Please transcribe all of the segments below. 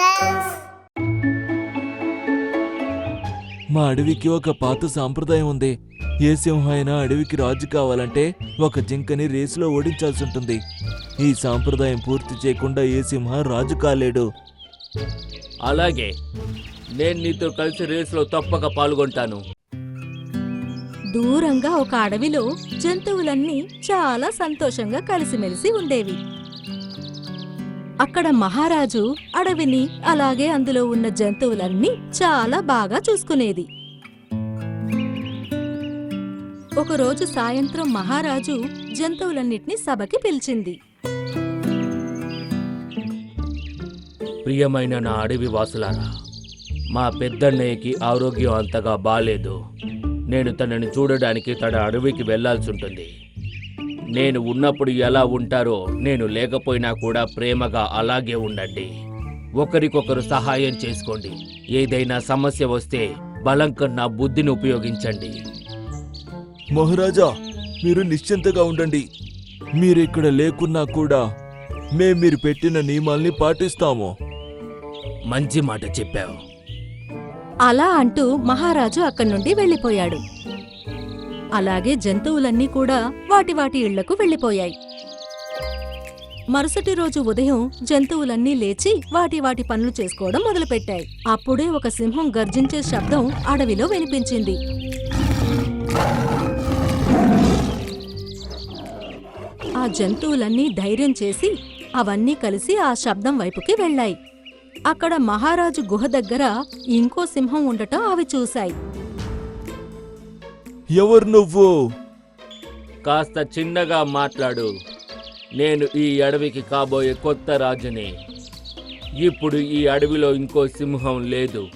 bells. మా అడవికి ఒక పాత సాంప్రదాయం ఉంది. ఏ సింహం అయినా అడవికి రాజు కావాలంటే ఒక జింకని రేసులో ఓడించాల్సి ఉంటుంది ఈ సాంప్రదాయం పూర్తి చేయకుండా ఏ సింహ రాజు కాలేడు. అలాగే నేను నీతో కలిసి రేసులో తప్పక పాల్గొంటాను. దూరంగా ఒక అడవిలో జంతువులన్నీ చాలా సంతోషంగా కలిసిమెలిసి ఉండేవి. అక్కడ మహారాజు అడవిని అలాగే అందులో ఉన్న జంతువులన్నీ చాలా బాగా చూసుకునేది. ఒకరోజు సాయంత్రం మహారాజు జంతువులన్నిటినీ సభకి పిలిచింది. ప్రియమైన నా అడవి వాసులారా మా పెద్దన్నయ్యకి ఆరోగ్యం అంతగా బాలేదు. నేను తనని చూడడానికి తన అడవికి వెళ్ళాల్సి ఉంటుంది. నేను ఉన్నప్పుడు ఎలా ఉంటారో నేను లేకపోయినా కూడా ప్రేమగా అలాగే ఉండండి. ఒకరికొకరు సహాయం చేసుకోండి. ఏదైనా సమస్య వస్తే బలం కన్నా బుద్ధిని ఉపయోగించండి. మహారాజా మీరు నిశ్చింతగా ఉండండి. మీరు ఇక్కడ లేకున్నా కూడా మేం మీరు పెట్టిన నియమాల్ని పాటిస్తాము. మంచి మాట చెప్పావు. అలా అంటూ మహారాజు అక్కడి నుండి వెళ్ళిపోయాడు. అలాగే జంతువులన్నీ కూడా వాటి వాటి ఇళ్ళకు వెళ్ళిపోయాయి. మరుసటి రోజు ఉదయం జంతువులన్నీ లేచి వాటి వాటి పనులు చేసుకోవడం మొదలుపెట్టాయి. అప్పుడే ఒక సింహం గర్జించే శబ్దం అడవిలో వినిపించింది. ఆ జంతువులన్నీ ధైర్యం చేసి అవన్నీ కలిసి ఆ శబ్దం వైపుకి వెళ్ళాయి. అక్కడ మహారాజు గుహ దగ్గర ఇంకో సింహం ఉండటం అవి చూశాయి. ఎవరు నువ్వు? కాస్త చిన్నగా మాట్లాడు. నేను ఈ అడవికి కాబోయే కొత్త రాజుని. ఇప్పుడు ఈ అడవిలో ఇంకో సింహం లేదు.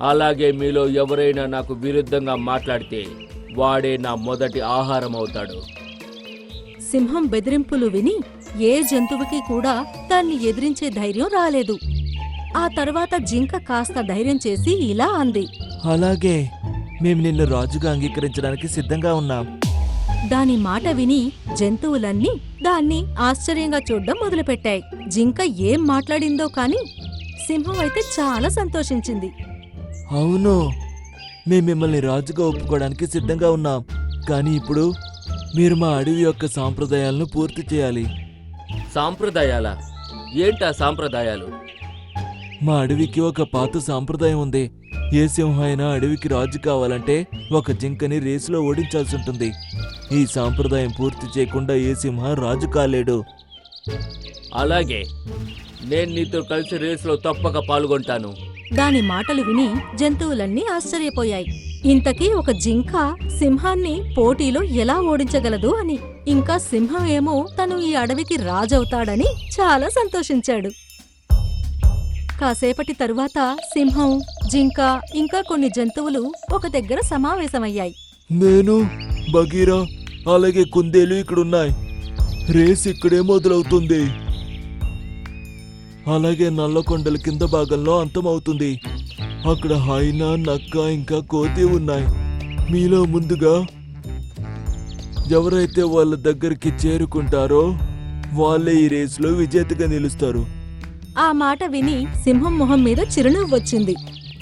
అలాగే మీలో ఎవరైనా నాకు విరుద్ధంగా మాట్లాడితే వాడే నా మొదటి ఆహారం అవుతాడు సింహం బెదిరింపులు విని ఏ జంతువుకి కూడా దాన్ని ఎదిరించే ధైర్యం రాలేదు. ఆ తర్వాత జింక కాస్త ధైర్యం చేసి ఇలా అంది. అలాగే మేము నిన్ను రాజుగా అంగీకరించడానికి సిద్ధంగా ఉన్నాం. దాని మాట విని జంతువులన్నీ దాన్ని ఆశ్చర్యంగా చూడ్డం మొదలుపెట్టాయి. జింక ఏం మాట్లాడిందో కాని సింహం అయితే చాలా సంతోషించింది. అవును మేము మిమ్మల్ని రాజుగా ఒప్పుకోవడానికి సిద్ధంగా ఉన్నాం. కానీ ఇప్పుడు మీరు మా అడవి యొక్క సాంప్రదాయాలను పూర్తి చేయాలి. సాంప్రదాయాల? ఏంటా సాంప్రదాయాలు? మా అడవికి ఒక పాత సాంప్రదాయం ఉంది. ఏ సింహం అయినా అడవికి రాజు కావాలంటే ఒక జింకని రేసులో ఓడించాల్సి ఉంటుంది. ఈ సాంప్రదాయం పూర్తి చేయకుండా ఏ సింహ రాజు కాలేడు. అలాగే నేను నీతో కలిసి రేసులో తప్పక పాల్గొంటాను. దాని మాటలు విని జంతువులన్నీ ఆశ్చర్యపోయాయి. ఇంతకీ ఒక జింక సింహాన్ని పోటీలో ఎలా ఓడించగలదు అని ఇంకా సింహం ఏమో తను ఈ అడవికి రాజవుతాడని చాలా సంతోషించాడు. కాసేపటి తరువాత సింహం జింక ఇంకా కొన్ని జంతువులు ఒక దగ్గర సమావేశమయ్యాయి. నేను బగీరా అలాగే కుందేలు ఇక్కడున్నాయి. రేస్ ఇక్కడే మొదలవుతుంది. అలాగే నల్లకొండల కింద భాగంలో అంతమవుతుంది. అక్కడ హైనా నక్క ఇంకా కోతి ఉన్నాయి. మీలో ముందుగా ఎవరైతే వాళ్ళ దగ్గరికి చేరుకుంటారో వాళ్ళే ఈ రేసులో విజేతగా నిలుస్తారు. ఆ మాట విని సింహం మొహం మీద చిరునవ్వు వచ్చింది.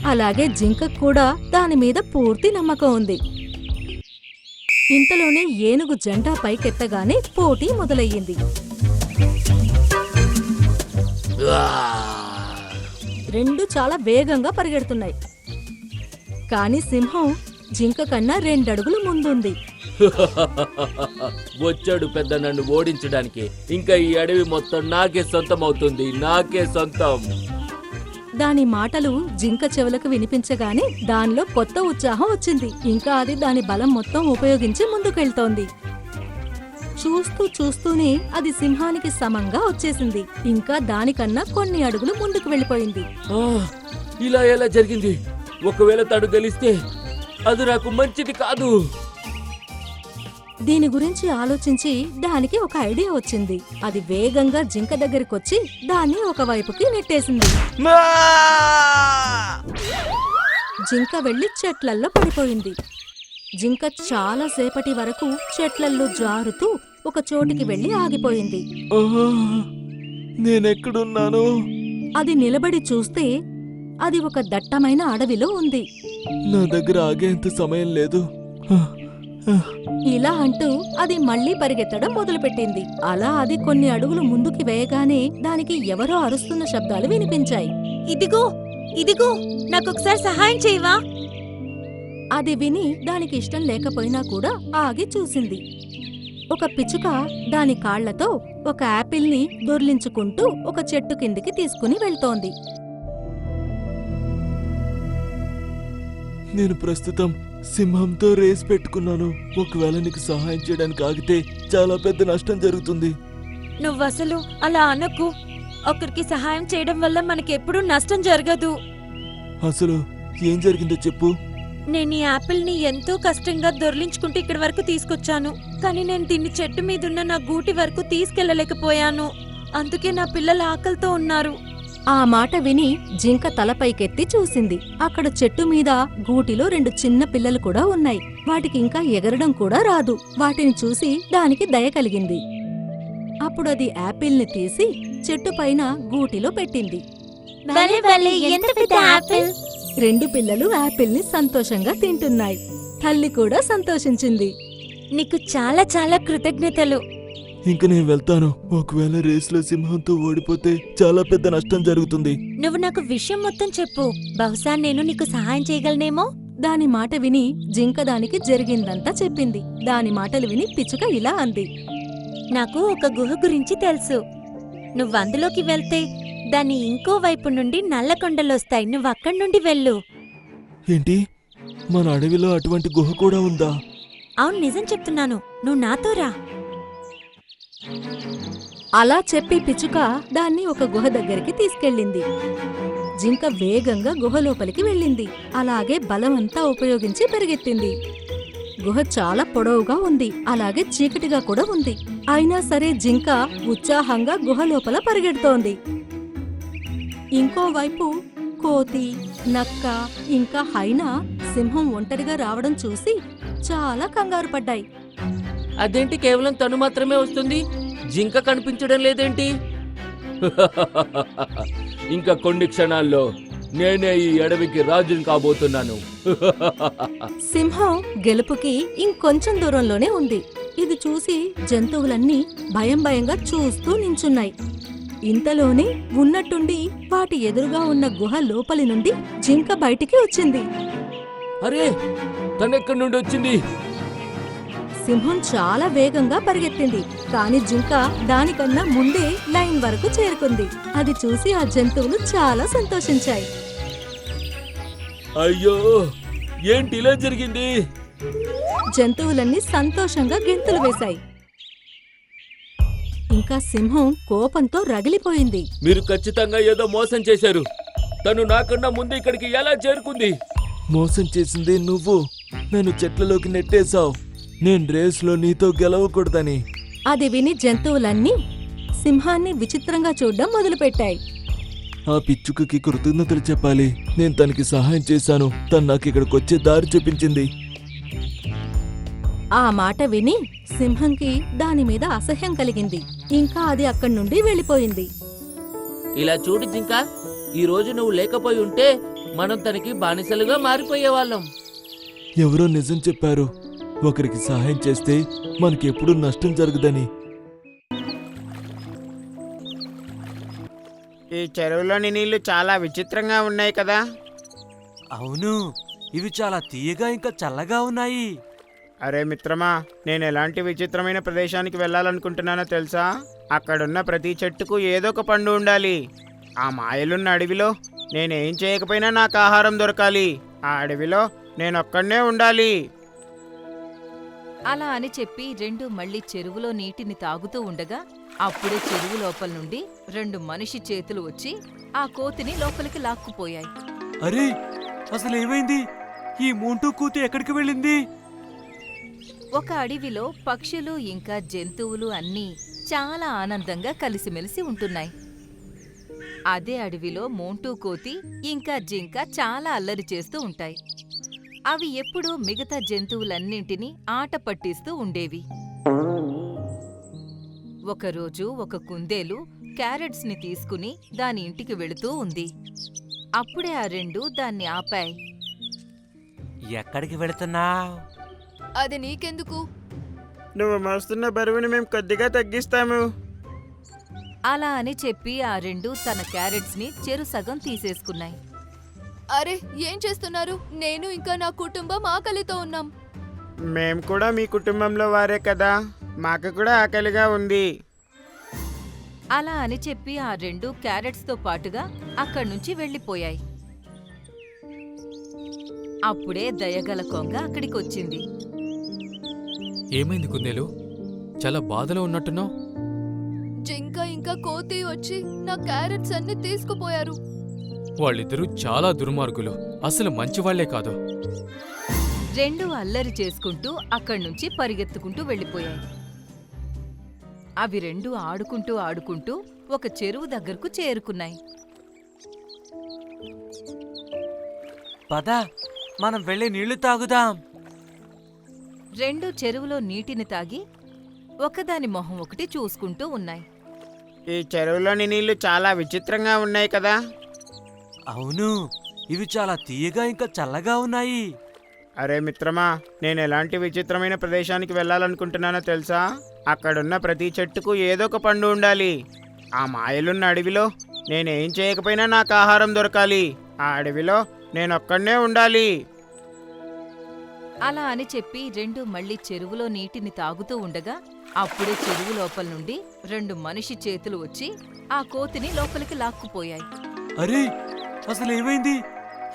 అలాగే జింకకు కూడా దాని మీద పూర్తి నమ్మకం ఉంది. ఇంతలోనే ఏనుగు జెండా పైకెత్తగానే పోటీ మొదలయ్యింది. రెండు చాలా వేగంగా పరిగెడుతున్నాయి. కాని సింహం జింక కన్నా రెండడుగులు ముందుంది. వచ్చాడు పెద్ద నన్ను ఓడించడానికి. ఇంకా ఈ అడవి మొత్తం నాకే సొంతం అవుతుంది నాకే సొంతం. దాని మాటలు జింక చెవులకు వినిపించగానే దానిలో కొత్త ఉత్సాహం వచ్చింది. ఇంకా అది దాని బలం మొత్తం ఉపయోగించి ముందుకెళ్తోంది. చూస్తూ చూస్తూనే అది సింహానికి సమంగా వచ్చేసింది. ఇంకా దానికన్నా కొన్ని అడుగులు ముందుకు వెళ్ళిపోయింది. ఇలా ఎలా జరిగింది? ఒకవేళ తను గెలిస్తే అది నాకు మంచిది కాదు. దీని గురించి ఆలోచించి దానికి ఒక ఐడియా వచ్చింది. అది వేగంగా జింక దగ్గరికొచ్చి దాన్ని ఒక వైపుకి నెట్టేసింది. జింక వెళ్ళి చెట్లల్లో పడిపోయింది. జింక చాలా సేపటి వరకు చెట్లల్లో జారుతూ ఒక చోటికి వెళ్ళి ఆగిపోయింది! నేనెక్కడున్నాను? అది నిలబడి చూస్తే అది ఒక దట్టమైన అడవిలో ఉంది. నా దగ్గర ఆగేంత సమయం లేదు. ఇలా అంటూ అది మళ్ళీ పరిగెత్తడం మొదలుపెట్టింది. అలా అది కొన్ని అడుగులు ముందుకి వేయగానే దానికి ఎవరో అరుస్తున్న శబ్దాలు వినిపించాయి. ఇదిగో ఇదిగో నాకొకసారి సహాయం చేయవా? అది విని దానికి ఇష్టం లేకపోయినా కూడా ఆగి చూసింది. ఒక పిచ్చుక దాని కాళ్ళతో ఒక యాపిల్ని దొర్లించుకుంటూ ఒక చెట్టు కిందికి తీసుకుని వెళ్తోంది. నేను ప్రస్తుతం సింహంతో రేస్ పెట్టుకున్నాను. ఒకవేళ నీకు సహాయం చేయడానికి ఆగితే చాలా పెద్ద నష్టం జరుగుతుంది. నువ్వసలు అలా అనకు. ఒకరికి సహాయం చేయడం వల్ల మనకెప్పుడూ నష్టం జరగదు. అసలు ఏం జరిగిందో చెప్పు. నేను ఈ యాపిల్ని ఎంతో కష్టంగా దొర్లించుకుంటూ ఇక్కడి వరకు తీసుకొచ్చాను. కానీ నేను దీన్ని చెట్టు మీదున్న నా గూటి వరకు తీసుకెళ్ళలేకపోయాను అందుకే నా పిల్లలు ఆకలితో ఉన్నారు. ఆ మాట విని జింక తలపైకెత్తి చూసింది. అక్కడ చెట్టు మీద గూటిలో రెండు చిన్న పిల్లలు కూడా ఉన్నాయి. వాటికి ఇంకా ఎగరడం కూడా రాదు. వాటిని చూసి దానికి దయ కలిగింది. అప్పుడు అది యాపిల్ని తీసి చెట్టు పైన గూటిలో పెట్టింది. రెండు పిల్లలు యాపిల్ని సంతోషంగా తింటున్నాయి. తల్లి కూడా సంతోషించింది. నీకు చాలా చాలా కృతజ్ఞతలు. ఇంక నేను వెళ్తాను. ఒకవేళ రేస్లో సింహంతో ఓడిపోతే చాలా పెద్ద నష్టం జరుగుతుంది. నువ్వు నాకు విషయం మొత్తం చెప్పు. బహుశా నేను నీకు సహాయం చేయగలనేమో? దాని మాట విని జింక దానికి జరిగిందంతా చెప్పింది. దాని మాటలు విని పిచ్చుక ఇలా అంది. నాకు ఒక గుహ గురించి తెలుసు. నువ్వు అందులోకి వెళ్తే దాని ఇంకో వైపు నుండి నల్ల కొండలొస్తాయి నువ్వు అక్కడి నుండి వెళ్ళు. ఏంటి? మన అడవిలో అటువంటి గుహ కూడా ఉందా? అవును నిజం చెప్తున్నాను. నువ్వు నాతో రా. అలా చెప్పి పిచ్చుక దాన్ని ఒక గుహ దగ్గరికి తీసుకెళ్ళింది. జింక వేగంగా గుహ లోపలికి వెళ్ళింది. అలాగే బలమంతా ఉపయోగించి పరిగెత్తింది. గుహ చాలా పొడవుగా ఉంది. అలాగే చీకటిగా కూడా ఉంది. అయినా సరే జింక ఉత్సాహంగా గుహ లోపల పరిగెడుతోంది. ఇంకోవైపు కోతి నక్క ఇంకా హైనా సింహం ఒంటరిగా రావడం చూసి చాలా కంగారు పడ్డాయి. అదేంటి కేవలం తను మాత్రమే వస్తుంది? జింక కనిపించడం లేదేంటి? ఇంకా కొన్ని క్షణాల్లో నేనే ఈ అడవికి రాజుని కాబోతున్నాను. సింహం గెలుపుకి ఇంకొంచెం దూరంలోనే ఉంది. ఇది చూసి జంతువులన్నీ భయం భయంగా చూస్తూ నించున్నాయి. ఇంతలోనే ఉన్నట్టుండి వాటి ఎదురుగా ఉన్న గుహ లోపలి నుండి జింక బయటికి వచ్చింది. అరే తనెక్కడి నుండి వచ్చింది? సింహం చాలా వేగంగా పరిగెత్తింది కాని జింక దానికన్నా ముందే లైన్ వరకు చేరుకుంది. అది చూసి ఆ జంతువులు చాలా సంతోషించాయి. అయ్యో ఏంటి ఇలా జరిగింది? జంతువులన్నీ సంతోషంగా గెంతులు వేశాయి. ఇంకా సింహం కోపంతో రగిలిపోయింది. మీరు ఖచ్చితంగా ఏదో మోసం చేశారు. తను నాకన్నా ముందు ఇక్కడికి ఎలా చేరుకుంది? మోసం చేసింది నువ్వు. నన్ను చెట్లలోకి నెట్టేశావు. నేను రేస్లో నీతో గెలవకూడదని. అది విని జంతువులన్నీ సింహాన్ని విచిత్రంగా చూడ్డం మొదలుపెట్టాయి. ఆ పిచ్చుకకి కృతజ్ఞతలు చెప్పాలి. నేను తనకి సహాయం చేశాను. తను నాకు ఇక్కడికి వచ్చే దారి చూపించింది. ఆ మాట విని సింహంకి దాని మీద అసహ్యం కలిగింది. ఇంకా అది అక్కడి నుండి వెళ్ళిపోయింది. ఇలా చూడు జింక ఈ రోజు నువ్వు లేకపోయి ఉంటే మనం తనకి బానిసలుగా మారిపోయేవాళ్ళం. ఎవరో నిజం చెప్పారు. ఒకరికి సహాయం చేస్తే మనకి ఎప్పుడూ నష్టం జరగదని. ఈ చెరువులోని నీళ్ళు చాలా విచిత్రంగా ఉన్నాయి కదా. అవును ఇవి చాలా తీయగా ఇంకా చల్లగా ఉన్నాయి. అరే మిత్రమా నేను ఎలాంటి విచిత్రమైన ప్రదేశానికి వెళ్ళాలనుకుంటున్నానో తెలుసా? అక్కడున్న ప్రతి చెట్టుకు ఏదో ఒక పండు ఉండాలి. ఆ మాయలున్న అడవిలో నేనేం చేయకపోయినా నాకు ఆహారం దొరకాలి. ఆ అడవిలో నేను ఒక్కడనే ఉండాలి. అలా అని చెప్పి రెండు మళ్ళీ చెరువులో నీటిని తాగుతూ ఉండగా అప్పుడే చెరువు లోపల నుండి రెండు మనిషి చేతులు వచ్చి ఆ కోతిని లోపలికి లాక్కుపోయాయి. అరే అసలు ఏమైంది? ఈ మూంటూ కూతు ఎక్కడికి వెళ్ళింది? ఒక అడవిలో పక్షులు ఇంకా జంతువులు అన్నీ చాలా ఆనందంగా కలిసిమెలిసి ఉంటున్నాయి. అదే అడవిలో మోంటూ కోతి ఇంకా జింక చాలా అల్లరి చేస్తూ ఉంటాయి. అవి ఎప్పుడూ మిగతా జంతువులన్నింటినీ ఆట పట్టిస్తూ ఉండేవి. ఒకరోజు ఒక కుందేలు క్యారెట్స్ని తీసుకుని దాని ఇంటికి వెళుతూ ఉంది. అప్పుడే ఆ రెండు దాన్ని ఆపాయి. ఎక్కడికి వెళుతున్నావు? అది నీకెందుకు? నువ్వు మోస్తున్న బరువుని మేము కొద్దిగా తగ్గిస్తాము. అలా అని చెప్పి ఆ రెండు తన క్యారెట్స్ని చెరు సగం తీసేసుకున్నాయి. అరే ఏం చేస్తున్నారు? నేను ఇంకా నా కుటుంబం ఆకలితో ఉన్నాం. మేము కూడా మీ కుటుంబంలో వారే కదా. మాకు కూడా ఆకలిగా ఉంది. అలా అని చెప్పి ఆ రెండు క్యారెట్స్తో పాటుగా అక్కడి నుంచి వెళ్ళిపోయాయి. అప్పుడే దయగల కొంగ అక్కడికొచ్చింది. ఏమైంది కుందేలు? చాలా బాధలో ఉన్నట్టున్నావు? జింక ఇంకా కోతి వచ్చి నా క్యారెట్స్ అన్ని తీసుకుపోయారు. వాళ్ళిద్దరూ చాలా దుర్మార్గులు. అసలు మంచివాళ్ళే కాదు. రెండు అల్లరి చేసుకుంటూ అక్కడి నుంచి పరిగెత్తుకుంటూ వెళ్ళిపోయాయి. అవి రెండు ఆడుకుంటూ ఆడుకుంటూ ఒక చెరువు దగ్గరకు చేరుకున్నాయి. పద మనం వెళ్ళి నీళ్ళు తాగుదాం. రెండు చెరువులో నీటిని తాగి ఒకదాని మొహం ఒకటి చూసుకుంటూ ఉన్నాయి. ఈ చెరువులోని నీళ్ళు చాలా విచిత్రంగా ఉన్నాయి కదా. అవును. ఇవి చాలా తీయగా ఇంకా చల్లగా ఉన్నాయి. అరే మిత్రమా నేను ఎలాంటి విచిత్రమైన ప్రదేశానికి వెళ్ళాలనుకుంటున్నానో తెలుసా? అక్కడున్న ప్రతి చెట్టుకు ఏదో ఒక పండు ఉండాలి. ఆ మాయలున్న అడవిలో నేనేం చేయకపోయినా నాకు ఆహారం దొరకాలి. ఆ అడవిలో నేను ఒక్కడనే ఉండాలి. అలా అని చెప్పి రెండు మళ్ళీ చెరువులో నీటిని తాగుతూ ఉండగా అప్పుడే చెరువు లోపల నుండి రెండు మనిషి చేతులు వచ్చి ఆ కోతిని లోపలికి లాక్కుపోయాయి. అరే అసలు ఏమైంది?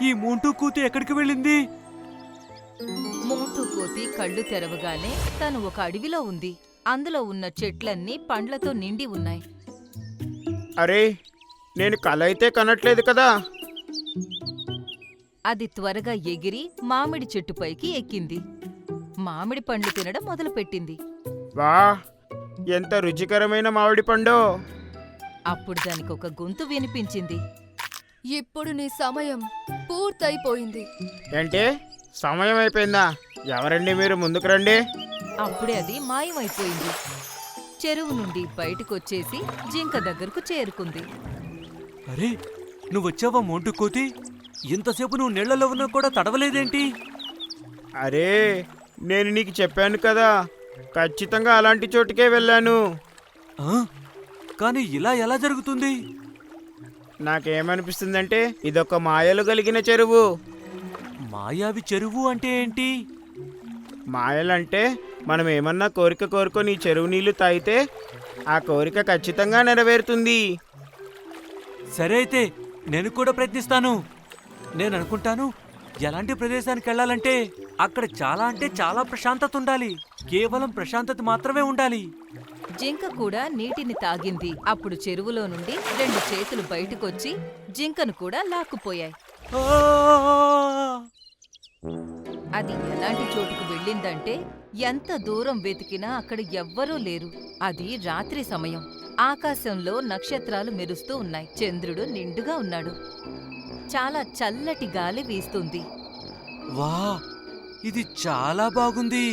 ఈ మోంటూ కూతి ఎక్కడికి వెళ్ళింది? మోటు కోతి కళ్ళు తెరవగానే తను ఒక అడవిలో ఉంది. అందులో ఉన్న చెట్లన్నీ పండ్లతో నిండి ఉన్నాయి. అరే నేను కల అయితే కనట్లేదు కదా? అది త్వరగా ఎగిరి మామిడి చెట్టుపైకి ఎక్కింది. మామిడి పండ్లు తినడం మొదలుపెట్టింది. వా ఎంత రుచికరమైన మామిడి పండు! అప్పుడు దానికి ఒక గొంతు వినిపించింది. ఇప్పుడు నీ సమయం పూర్తయిపోయింది. ఏంటి? సమయం అయిపోయిందా? ఎవరండి మీరు? ముందుకు రండి. అప్పుడే అది మాయమైపోయింది. చెరువు నుండి బయటకొచ్చేసి జింక దగ్గరకు చేరుకుంది. అరే నువ్వు వచ్చావా మోంటూ కోతి? ఇంతసేపు నువ్వు నీళ్ళలో ఉన్నా కూడా తడవలేదేంటి? అరే నేను నీకు చెప్పాను కదా ఖచ్చితంగా అలాంటి చోటుకే వెళ్ళాను. ఆ? కానీ ఇలా ఎలా జరుగుతుంది? నాకేమనిపిస్తుందంటే ఇదొక మాయలు కలిగిన చెరువు. మాయావి చెరువు అంటే ఏంటి? మాయలంటే మనం ఏమన్నా కోరిక కోరుకొని ఈ చెరువు నీళ్ళు తాగితే ఆ కోరిక ఖచ్చితంగా నెరవేరుతుంది. సరే అయితే నేను కూడా ప్రయత్నిస్తాను. నేను అనుకుంటాను ఎలాంటి ప్రదేశానికి వెళ్ళాలంటే అక్కడ చాలా అంటే చాలా ప్రశాంతత ఉండాలి. కేవలం ప్రశాంతత మాత్రమే ఉండాలి. జింక కూడా నీటిని తాగింది. అప్పుడు చెరువులో నుండి రెండు చేతులు బయటకొచ్చి జింకను కూడా లాక్కుపోయాయి! అది ఎలాంటి చోటుకు వెళ్ళిందంటే ఎంత దూరం వెతికినా అక్కడ ఎవ్వరూ లేరు. అది రాత్రి సమయం. ఆకాశంలో నక్షత్రాలు మెరుస్తూ ఉన్నాయి. చంద్రుడు నిండుగా ఉన్నాడు. చాలా చల్లటి గాలి వీస్తుంది. వా ఇది చాలా బాగుంది.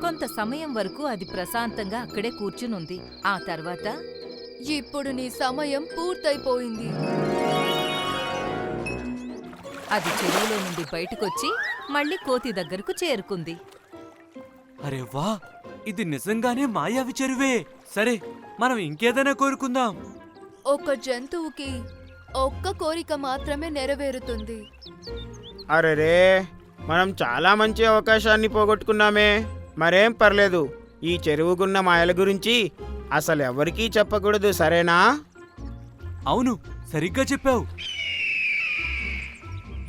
కొంత సమయం వరకు అది ప్రశాంతంగా అక్కడే కూర్చునుంది. ఆ తర్వాత ఇప్పుడు నీ సమయం పూర్తయిపోయింది. అది చెరువులో నుండి బయటకొచ్చి మళ్ళీ కోతి దగ్గరకు చేరుకుంది. అరే వా ఇది నిజంగానే మాయావి చెరువే. సరే మనం ఇంకేదైనా కోరుకుందాం. ఒక జంతువుకి ఒక్క కోరిక మాత్రమే నెరవేరుతుంది. అరెరే మనం చాలా మంచి అవకాశాన్ని పోగొట్టుకున్నామే. మరేం పర్లేదు ఈ చెరువుకున్న మాయల గురించి అసలు ఎవరికీ చెప్పకూడదు సరేనా? అవును సరిగ్గా చెప్పావు.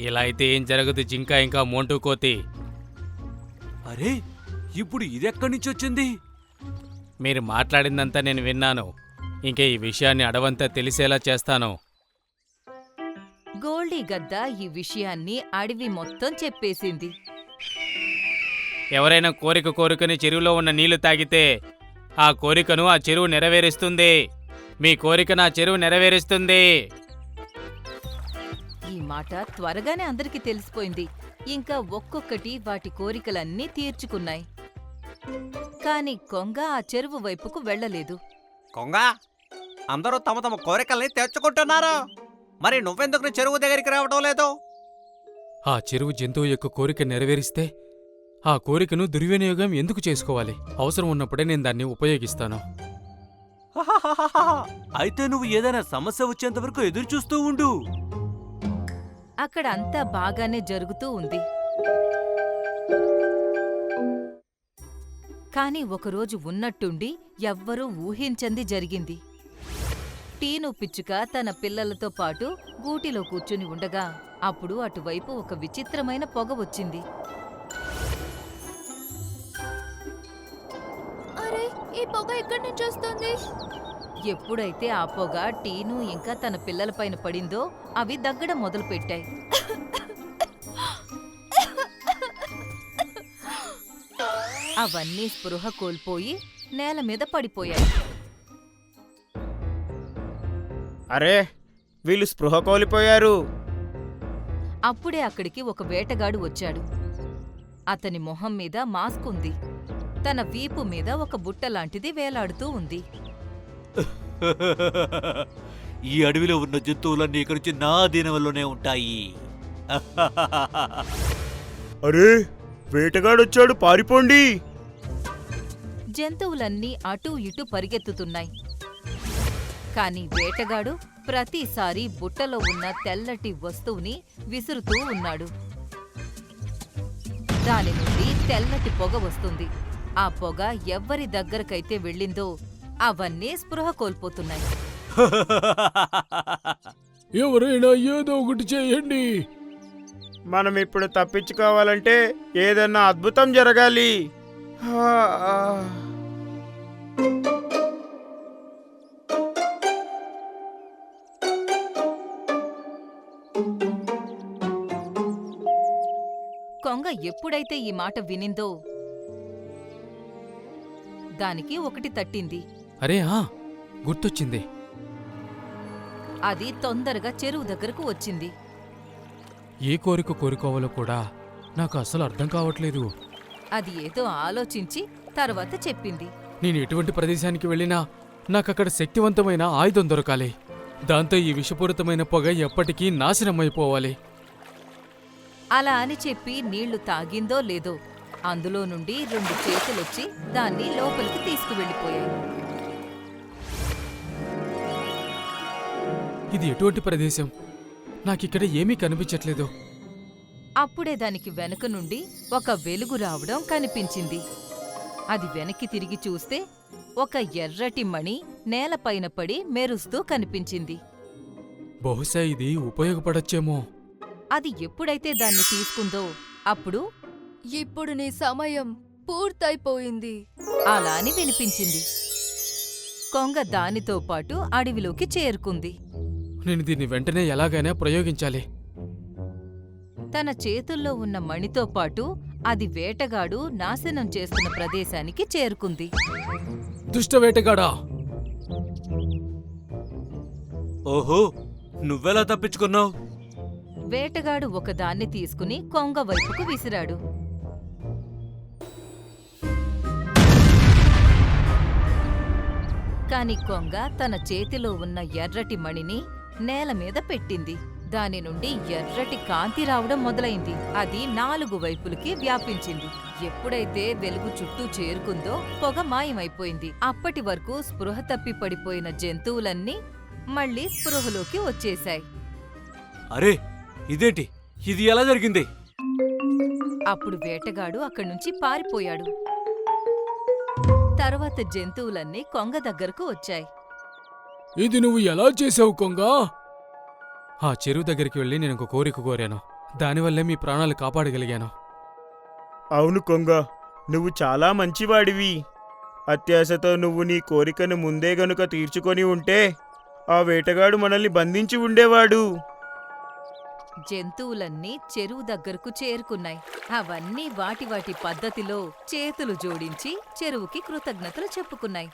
ఇలా అయితే ఏం జరగదు జింక ఇంకా మోంటూ కోతి. అరే ఇప్పుడు ఇదెక్కడి నుంచి వచ్చింది? మీరు మాట్లాడిందంతా నేను విన్నాను. ఇంకా ఈ విషయాన్ని అడవంతా తెలిసేలా చేస్తాను. గోల్డీ గద్ద ఈ విషయాన్ని అడవి మొత్తం చెప్పేసింది. ఎవరైనా కోరిక కోరుకుని చెరువులో ఉన్న నీళ్ళు తాగితే ఆ కోరికను ఆ చెరువు నెరవేరుస్తుంది. మీ కోరిక నా చెరువు నెరవేరుస్తుంది. ఈ మాట త్వరగానే అందరికీ తెలిసిపోయింది. ఇంకా ఒక్కొక్కటి వాటి కోరికలన్నీ తీర్చుకున్నాయి. కాని కొంగ ఆ చెరువు వైపుకు వెళ్ళలేదు. కొంగ అందరూ తమ తమ కోరికల్ని తెచ్చుకుంటున్నారు మరి నువ్వెందుకు చెరువు దగ్గరికి రావడం లేదు? ఆ చెరువు జంతువు యొక్క కోరిక నెరవేరిస్తే ఆ కోరికను దుర్వినియోగం ఎందుకు చేసుకోవాలి? అవసరం ఉన్నప్పుడే నేను దాన్ని ఉపయోగిస్తాను. అయితే నువ్వు ఏదైనా సమస్య వచ్చేంత వరకు ఎదురు చూస్తూ ఉండు. అక్కడ అంతా బాగానే జరుగుతూ ఉంది. కాని ఒకరోజు ఉన్నట్టుండి ఎవ్వరూ ఊహించంది జరిగింది. టీను పిచ్చుక తన పిల్లలతో పాటు గూటిలో కూర్చుని ఉండగా అప్పుడు అటువైపు ఒక విచిత్రమైన పొగ వచ్చింది. పొగ ఎక్కడి నుంచి వస్తుంది? ఎప్పుడైతే ఆ పొగ టీను ఇంకా తన పిల్లలపైన పడిందో అవి దగ్గడం మొదలుపెట్టాయి. అవన్నీ స్పృహ కోల్పోయి నేల మీద పడిపోయాయి. అరే వీళ్ళు స్పృహ కోల్పోయారు. అప్పుడే అక్కడికి ఒక వేటగాడు వచ్చాడు. అతని మొహం మీద మాస్క్ ఉంది. తన వీపు మీద ఒక బుట్ట లాంటిది వేలాడుతూ ఉంది. ఈ అడవిలో ఉన్న జంతువులన్నీ ఇక్కడి నుంచి నా దీనవల్లోనే ఉంటాయి. అరే వేటగాడొచ్చాడు పారిపోండి. జంతువులన్నీ అటూ ఇటూ పరిగెత్తుతున్నాయి. కాని వేటగాడు ప్రతిసారి బుట్టలో ఉన్న తెల్లటి వస్తువుని విసురుతూ ఉన్నాడు. దాని నుండి తెల్లటి పొగ వస్తుంది. ఆ పొగ ఎవ్వరి దగ్గరకైతే వెళ్ళిందో అవన్నీ స్పృహ కోల్పోతున్నాయి. ఎవరైనా ఏదో ఒకటి చేయండి. మనం ఇప్పుడు తప్పించుకోవాలంటే ఏదన్నా అద్భుతం జరగాలి. కొంగ ఎప్పుడైతే ఈ మాట వినిందో దానికి ఒకటి తట్టింది. అరే ఆ గుర్తొచ్చింది. అది తొందరగా చెరువు దగ్గరకు వచ్చింది. ఏ కోరిక కోరుకోవాలో కూడా నాకు అసలు అర్థం కావట్లేదు. అది ఏదో ఆలోచించి తర్వాత చెప్పింది. నేను ఎటువంటి ప్రదేశానికి వెళ్ళినా నాకక్కడ శక్తివంతమైన ఆయుధం దొరకాలి. దాంతో ఈ విషపూరితమైన పొగ ఎప్పటికీ నాశనమైపోవాలి. అలా అని చెప్పి నీళ్ళు తాగిందో లేదో అందులో నుండి రెండు చేతులొచ్చి దాన్ని లోపలికి తీసుకువెళ్ళిపోయాయి. ఇది ఎటువంటి ప్రదేశం? నాకిక్కడ ఏమీ కనిపించట్లేదు. అప్పుడే దానికి వెనుక నుండి ఒక వెలుగు రావడం కనిపించింది. అది వెనక్కి తిరిగి చూస్తే ఒక ఎర్రటి మణి నేలపైన పడి మెరుస్తూ కనిపించింది. బహుశా ఇది ఉపయోగపడచ్చేమో. అది ఎప్పుడైతే దాన్ని తీసుకుందో అప్పుడు ఇప్పుడు నీ సమయం పూర్తయిపోయింది. అలా అని వినిపించింది. కొంగ దానితో పాటు అడవిలోకి చేరుకుంది. నేను దీన్ని వెంటనే ఎలాగైనా ప్రయోగించాలి. తన చేతుల్లో ఉన్న మణితో పాటు అది వేటగాడు నాశనం చేస్తున్న ప్రదేశానికి చేరుకుంది. దుష్ట వేటగాడా? ఓహో నువ్వెలా తప్పించుకున్నావు? వేటగాడు ఒకదాన్ని తీసుకుని కొంగ వైపుకు విసిరాడు. కాని కొంగ తన చేతిలో ఉన్న ఎర్రటి మణిని నేల మీద పెట్టింది. దాని నుండి ఎర్రటి కాంతి రావడం మొదలైంది. అది నాలుగు వైపులకి వ్యాపించింది. ఎప్పుడైతే వెలుగు చుట్టూ చేరుకుందో పొగ మాయమైపోయింది. అప్పటి వరకు స్పృహ తప్పి పడిపోయిన జంతువులన్నీ మళ్ళీ స్పృహలోకి వచ్చేశాయి. అరే ఇదేంటి? ఇది ఎలా జరిగింది? అప్పుడు వేటగాడు అక్కడి నుంచి పారిపోయాడు. తర్వాత జంతువులన్నీ కొంగ దగ్గరకు వచ్చాయి. ఇది నువ్వు ఎలా చేసావు కొంగ? ఆ చెరువు దగ్గరికి వెళ్ళి నేను ఒక కోరిక కోరాను. దానివల్లే మీ ప్రాణాలు కాపాడగలిగాను. అవును కొంగ నువ్వు చాలా మంచివాడివి. అత్యాశతో నువ్వు నీ కోరికను ముందే గనుక తీర్చుకొని ఉంటే ఆ వేటగాడు మనల్ని బంధించి ఉండేవాడు. జంతువులన్నీ చెరువు దగ్గరకు చేరుకున్నాయి. అవన్నీ వాటి వాటి పద్ధతిలో చేతులు జోడించి చెరువుకి కృతజ్ఞతలు చెప్పుకున్నాయి.